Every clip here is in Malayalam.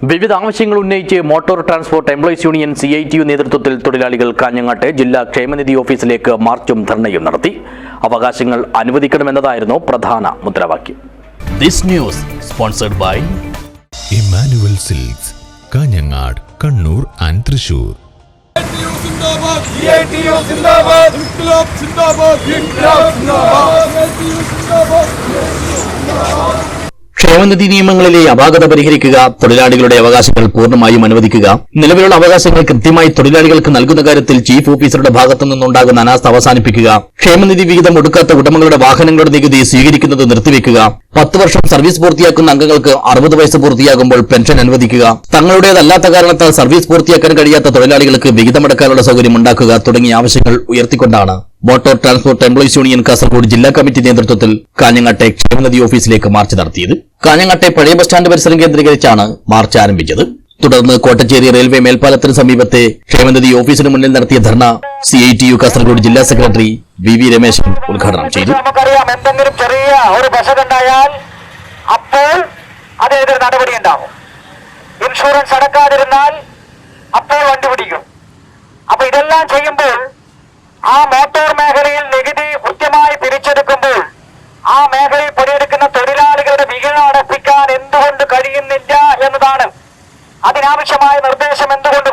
വിവിധ ആവശ്യങ്ങൾ ഉന്നയിച്ച് motor transport employees union C I T U നേതൃത്വത്തിൽ തൊഴിലാളികൾ കാഞ്ഞങ്ങാട്ട് ജില്ലാ ക്ഷേമനിധി ഓഫീസിലേക്ക് മാർച്ചും ധർണയും നടത്തി അവകാശങ്ങൾ അനുവദിക്കണമെന്നതായിരുന്നു പ്രധാന മുദ്രാവാക്യം this news sponsored by Emmanuel Silks Kanhangad Kannur and Thrissur സിന്ദാബാദ് സിന്ദാബാദ് സിന്ദാബാദ് ഇൻക്ലാബ് സിന്ദാബാദ് സിഐടിയു സിന്ദാബാദ് ക്ഷേമനിധി നിയമങ്ങളിലെ അപാകത പരിഹരിക്കുക തൊഴിലാളികളുടെ അവകാശങ്ങൾ പൂർണമായും അനുവദിക്കുക. നിലവിലുള്ള അവകാശങ്ങൾ കൃത്യമായി തൊഴിലാളികൾക്ക് നൽകുന്ന കാര്യത്തിൽ ചീഫ് ഓഫീസറുടെ ഭാഗത്തു നിന്നുണ്ടാകുന്ന അനാസ്ഥ അവസാനിപ്പിക്കുക. ക്ഷേമനിധി വിഹിതം ഒടുക്കാത്ത ഉടമകളുടെ വാഹനങ്ങളുടെ നികുതി സ്വീകരിക്കുന്നത് നിർത്തിവെക്കുക. പത്ത് വർഷം സർവീസ് പൂർത്തിയാക്കുന്ന അംഗങ്ങൾക്ക് അറുപത് വയസ്സ് പൂർത്തിയാകുമ്പോൾ പെൻഷൻ അനുവദിക്കുക. തങ്ങളുടേതല്ലാത്ത കാരണത്താൽ സർവീസ് പൂർത്തിയാക്കാൻ കഴിയാത്ത തൊഴിലാളികൾക്ക് വിഹിതമടക്കാനുള്ള സൗകര്യം ഉണ്ടാക്കുക തുടങ്ങിയ ആവശ്യങ്ങൾ ഉയർത്തിക്കൊണ്ടാണ്. Motor transport employees union Kasaragod ജില്ലാ കമ്മിറ്റി നേതൃത്വത്തിൽ കാഞ്ഞങ്ങാട്ടെ ക്ഷേമനിധി ഓഫീസിലേക്ക് മാർച്ച് നടത്തിയത്. കാഞ്ഞങ്ങാട്ടെ പഴയ ബസ് സ്റ്റാൻഡ് പരിസരം കേന്ദ്രീകരിച്ചാണ് മാർച്ച് ആരംഭിച്ചത്. തുടർന്ന് കോട്ടച്ചേരി റെയിൽവേ മേൽപ്പാലത്തിന് സമീപത്തെ ക്ഷേമനിധി ഓഫീസിന് മുന്നിൽ നടത്തിയ ധർണ C I T U Kasaragod ജില്ലാ സെക്രട്ടറി വി വി രമേശൻ ഉദ്ഘാടനം ചെയ്തു. നമുക്കറിയാം എന്തെങ്കിലും ചെറിയ ഒരു അപ്പോൾ നടപടി ഉണ്ടാവും. ഇൻഷുറൻസ് അടക്കാതിരുന്നാൽ അപ്പോൾ വണ്ടി പിടിക്കും. അപ്പൊ ഇതെല്ലാം ചെയ്യുമ്പോൾ ആ മോട്ടോർ മേഖലയിൽ നികുതി കൃത്യമായി പിരിച്ചെടുക്കുമ്പോൾ ആ മേഖലയിൽ പണിയെടുക്കുന്ന തൊഴിലാളികളുടെ വിഹിതം അടപ്പിക്കാൻ എന്തുകൊണ്ട് കഴിയുന്നില്ല എന്നതാണ് അതിനാവശ്യമായ നിർദ്ദേശം എന്തുകൊണ്ട്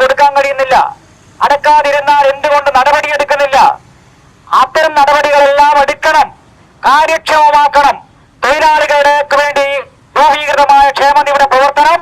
കൊടുക്കാൻ കഴിയുന്നില്ല അടക്കാതിരുന്നാൽ എന്തുകൊണ്ട് നടപടിയെടുക്കുന്നില്ല അത്തരം നടപടികളെല്ലാം എടുക്കണം. കാര്യക്ഷമമാക്കണം. തൊഴിലാളികൾക്ക് വേണ്ടി രൂപീകൃതമായ ക്ഷേമനിധിയുടെ പ്രവർത്തനം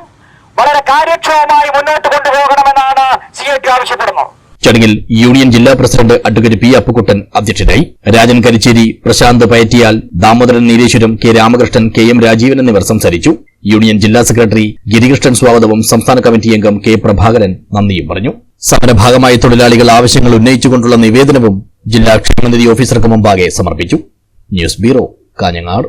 വളരെ കാര്യക്ഷമമായി മുന്നോട്ട് കൊണ്ടുപോകണമെന്നാണ് സി ഐ ടി ആവശ്യപ്പെടുന്നത്. ചടങ്ങിൽ യൂണിയൻ ജില്ലാ പ്രസിഡന്റ് അഡ്വക്കേറ്റ് പി അപ്പുക്കുട്ടൻ അധ്യക്ഷനായി Rajan Karicheri Prashanth Payattiyal Damodaran Nileshwaram K Ramakrishnan K M Rajeevan എന്നിവർ സംസാരിച്ചു. യൂണിയൻ ജില്ലാ സെക്രട്ടറി ഗിരികൃഷ്ണൻ സ്വാഗതവും സംസ്ഥാന കമ്മിറ്റി അംഗം കെ പ്രഭാകരൻ നന്ദിയും പറഞ്ഞു. സമരഭാഗമായി തൊഴിലാളികൾ ആവശ്യങ്ങൾ ഉന്നയിച്ചുകൊണ്ടുള്ള നിവേദനവും ജില്ലാ ക്ഷേമനിധി ഓഫീസർക്ക് മുമ്പാകെ സമർപ്പിച്ചു. News bureau Kanhangad.